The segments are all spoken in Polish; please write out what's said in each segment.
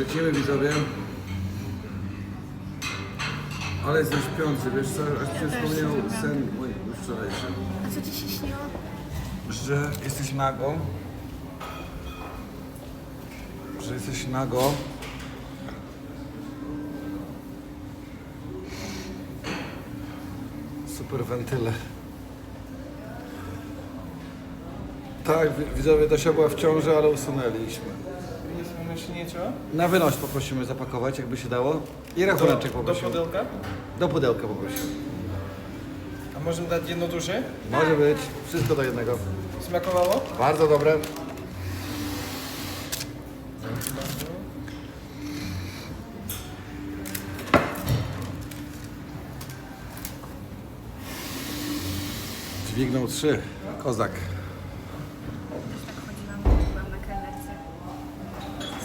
Lecimy widzowie. Ale jestem śpiący, wiesz co, aż mi się jestem sen mój wczorajszy. A co ci się śniło? Że jesteś nago. Że jesteś nago. Super wentyle. Tak, wi- widzowie, Dosia była w ciąży, ale usunęliśmy. Na wynoś poprosimy zapakować, jakby się dało. I rachuneczek Do poprosimy. pudełka? Do pudełka poprosimy. A możemy dać jedno duże? Może być. Wszystko do jednego. Smakowało? Bardzo dobre. Dźwignął trzy. Kozak. Też tak chodziłam, byłam na kelnerce.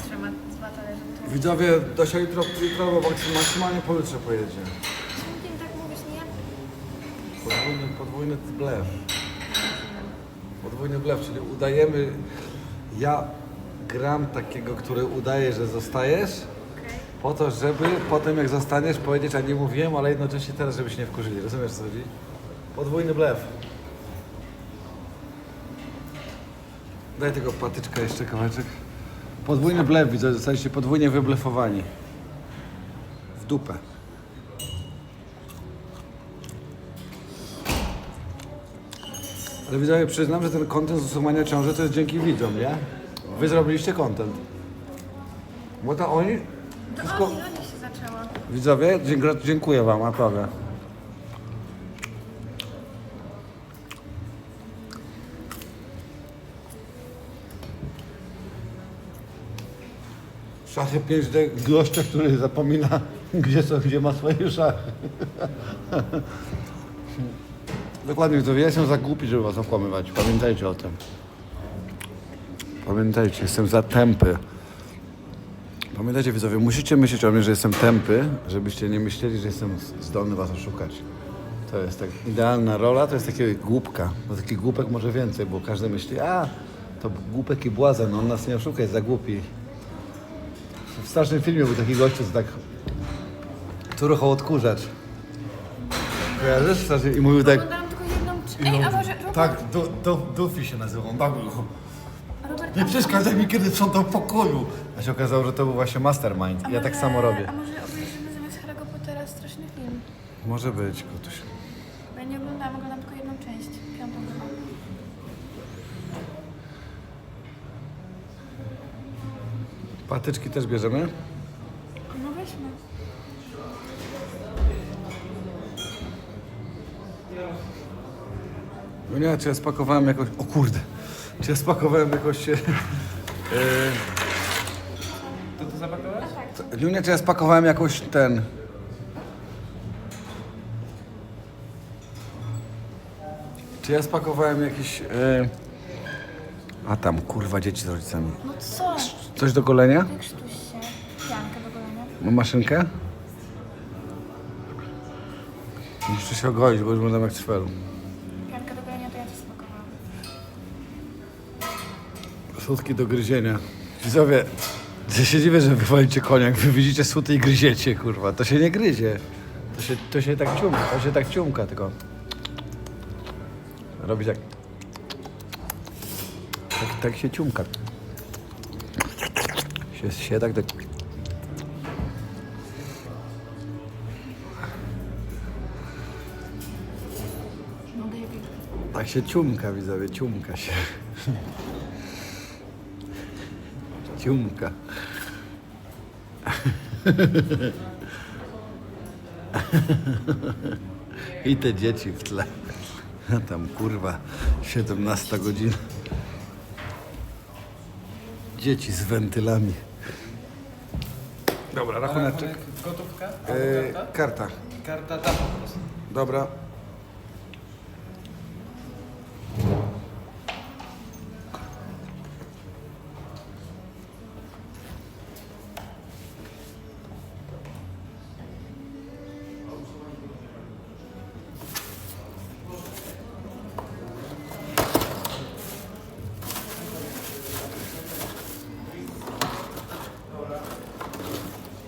Z trzema, z dwa talerze. Tu. Widzowie, Dosia jutro, jutro maksym- maksymalnie pojutrze pojedzie. Czemu ty tak mówisz, nie? Podwójny, podwójny blef. Podwójny blef, czyli udajemy... Ja gram takiego, który udaje, że zostajesz, po to, żeby potem jak zostaniesz powiedzieć, a nie mówiłem, ale jednocześnie teraz, żeby się nie wkurzyli. Rozumiesz co chodzi? Podwójny blef. Daj tego patyczka jeszcze kawałeczek. Podwójny blef, widzę, zostaliście podwójnie wyblefowani. W dupę. Ale widzowie, przyznam, że ten content z usuwania ciąży to jest dzięki widzom, nie? Wy zrobiliście content. Bo to oni... To Wszystko... oni, oni się zaczęło. Widzowie, dziękuję, dziękuję wam, naprawdę. Szachy 5D gościa, który zapomina, gdzie, są, gdzie ma swoje szachy. Dokładnie, widzowie, ja jestem za głupi, żeby was okłamywać. Pamiętajcie o tym. Pamiętajcie, jestem za tępy. Pamiętajcie widzowie, musicie myśleć o mnie, że jestem tępy, żebyście nie myśleli, że jestem zdolny was oszukać. To jest tak idealna rola, to jest takie głupka. Bo taki głupek może więcej, bo każdy myśli, a to głupek i błazen, on nas nie oszuka, jest za głupi. W strasznym filmie był taki gościu, co tak tu ruchał odkurzacz. Kojarzysz? Strasznie- I mówił tak, Oglądałam tylko jedną... Ej, a może Robert, tak, du, du, Dufi się nazywał, on tak. Robert, Nie a- przeszkadzaj mi, kiedy sprzątam w pokoju. A się okazało, że to był właśnie mastermind. a Ja tak może- samo robię. A może obejrzymy zamiast Harry'ego Pottera straszny film? Może być, kotuś. Bo ja nie oglądałam, oglądam tylko jedną część. Piątą chyba. Patyczki też bierzemy? No weźmy. No nie, czy ja spakowałem jakoś... O kurde! Czy ja spakowałem jakoś... E, To to zapakować? e, Junia, czy ja spakowałem jakoś ten... Czy ja spakowałem jakiś... E, a tam, kurwa, dzieci z rodzicami. No co? Coś do golenia? Wykrztuś się. Piankę do golenia. Mam maszynkę? Muszę się ogoić, bo już wyglądam jak cwelu. Piankę do golenia to ja ci spakowałam. Słodki do gryzienia. Widzowie, ja się dziwię, że wy walicie koniak. Wy widzicie słody i gryziecie, kurwa. To się nie gryzie. To się, to się tak ciumka, to się tak ciumka, tylko... Robić jak... Tak, tak się ciumka. Się, się tak... tak... Tak się ciumka, widzowie, ciumka się. Ciumka. I te dzieci w tle. Tam kurwa, 17 godzin. Dzieci z wentylami. Dobra, rachuneczek. Gotówka? E, karta. Karta ta po prostu. Dobra,